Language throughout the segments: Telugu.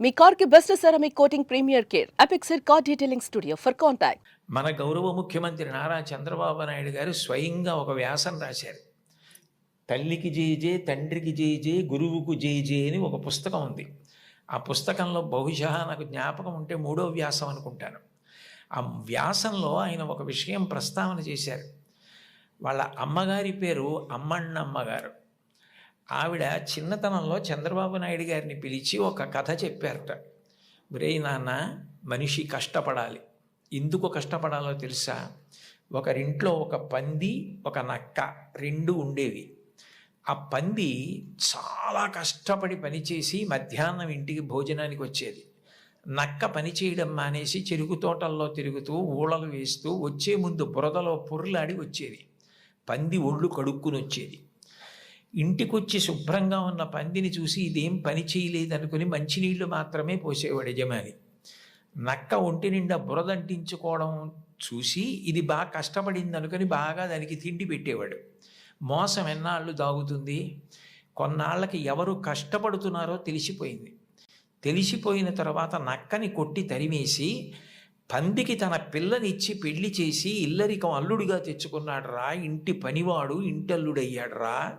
మీ కార్కి best ceramic coating premier care. Apexer car detailing studio for contact మన గౌరవ ముఖ్యమంత్రి నారా చంద్రబాబు నాయుడు గారు స్వయంగా ఒక వ్యాసం రాశారు. తల్లికి జేజే తండ్రికి జేజే గురువుకు జేజే అని ఒక పుస్తకం ఉంది. ఆ పుస్తకంలో బహుశా నాకు జ్ఞాపకం ఉంటే మూడో వ్యాసం అనుకుంటాను. ఆ వ్యాసంలో ఆయన ఒక విషయం ప్రస్తావన చేశారు. వాళ్ళ అమ్మగారి పేరు అమ్మಣ್ಣమ్మ ఆవిడ చిన్నతనంలో చంద్రబాబు నాయుడు గారిని పిలిచి ఒక కథ చెప్పారట. బ్రే నాన్న మనిషి కష్టపడాలి. ఎందుకు కష్టపడాలో తెలుసా? ఒకరింట్లో ఒక పంది ఒక నక్క రెండు ఉండేవి. ఆ పంది చాలా కష్టపడి పనిచేసి మధ్యాహ్నం ఇంటికి భోజనానికి వచ్చేది. నక్క పని చేయడం మానేసి చెరుకు తోటల్లో తిరుగుతూ ఊళలు వేస్తూ వచ్చే ముందు బురదలో పొర్లాడి వచ్చేది. పంది ఒళ్ళు కడుక్కుని వచ్చేది ఇంటికొచ్చి శుభ్రంగా ఉన్న పందిని చూసి ఇదేం పని చేయలేదనుకుని మంచినీళ్ళు మాత్రమే పోసేవాడు యజమాని. నక్క ఒంటి నిండా బురదంటించుకోవడం చూసి ఇది బాగా కష్టపడింది అనుకుని బాగా దానికి తిండి పెట్టేవాడు. మోసం ఎన్నాళ్ళు దాగుతుంది? కొన్నాళ్ళకి ఎవరు కష్టపడుతున్నారో తెలిసిపోయింది. తెలిసిపోయిన తర్వాత నక్కని కొట్టి తరిమేసి పందికి తన పిల్లనిచ్చి పెళ్ళి చేసి ఇల్లరికం అల్లుడిగా తెచ్చుకున్నాడు రా ఇంటి పనివాడు ఇంటల్లుడయ్యాడు రా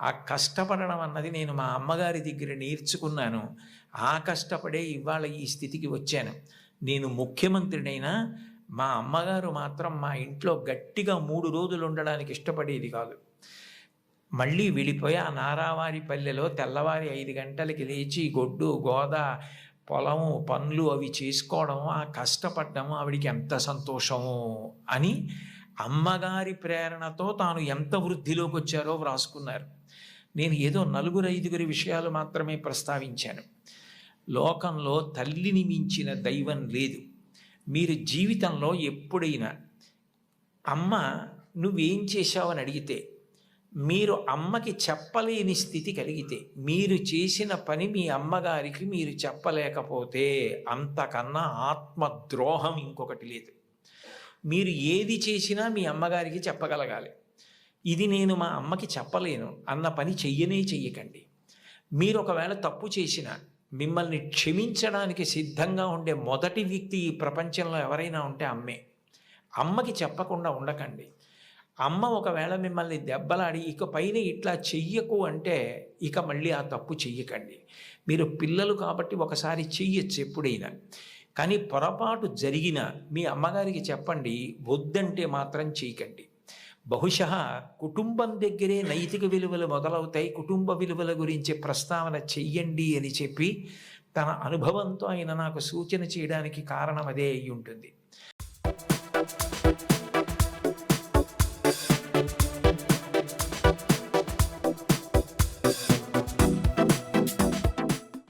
ఆ కష్టపడడం అన్నది నేను మా అమ్మగారి దగ్గర నేర్చుకున్నాను. ఆ కష్టపడే ఇవాళ ఈ స్థితికి వచ్చాను. నేను ముఖ్యమంత్రినైనా మా అమ్మగారు మాత్రం మా ఇంట్లో గట్టిగా మూడు రోజులు ఉండడానికి ఇష్టపడేది కాదు. మళ్ళీ వెళ్ళిపోయి ఆ నారావారి పల్లెలో తెల్లవారి ఐదు గంటలకి లేచి గొడ్డు గోద పొలము పనులు అవి చేసుకోవడం ఆ కష్టపడ్డము ఆవిడికి ఎంత సంతోషము అని అమ్మగారి ప్రేరణతో తాను ఎంత వృద్ధిలోకి వచ్చారో వ్రాసుకున్నారు. నేను ఏదో నలుగురు ఐదుగురి విషయాలు మాత్రమే ప్రస్తావించాను. లోకంలో తల్లిని మించిన దైవం లేదు. మీరు జీవితంలో ఎప్పుడైనా అమ్మ నువ్వేం చేశావని అడిగితే మీరు అమ్మకి చెప్పలేని స్థితి కలిగితే మీరు చేసిన పని మీ అమ్మగారికి మీరు చెప్పలేకపోతే అంతకన్నా ఆత్మద్రోహం ఇంకొకటి లేదు. మీరు ఏది చేసినా మీ అమ్మగారికి చెప్పగలగాలి. ఇది నేను మా అమ్మకి చెప్పలేను అన్న పని చెయ్యనే చెయ్యకండి. మీరు ఒకవేళ తప్పు చేసిన మిమ్మల్ని క్షమించడానికి సిద్ధంగా ఉండే మొదటి వ్యక్తి ఈ ప్రపంచంలో ఎవరైనా ఉంటే అమ్మే. అమ్మకి చెప్పకుండా ఉండకండి. అమ్మ ఒకవేళ మిమ్మల్ని దెబ్బలాడి ఇక పైన ఇట్లా చెయ్యకు అంటే ఇక మళ్ళీ ఆ తప్పు చెయ్యకండి. మీరు పిల్లలు కాబట్టి ఒకసారి చెయ్యొచ్చు ఎప్పుడైనా. కానీ పొరపాటు జరిగిన మీ అమ్మగారికి చెప్పండి వద్దంటే మాత్రం చేయకండి బహుశా కుటుంబం దగ్గరే నైతిక విలువలు మొదలవుతాయి. కుటుంబ విలువల గురించి ప్రస్తావన చెయ్యండి అని చెప్పి తన అనుభవంతో ఆయన నాకు సూచన చేయడానికి కారణం అదే అయి ఉంటుంది.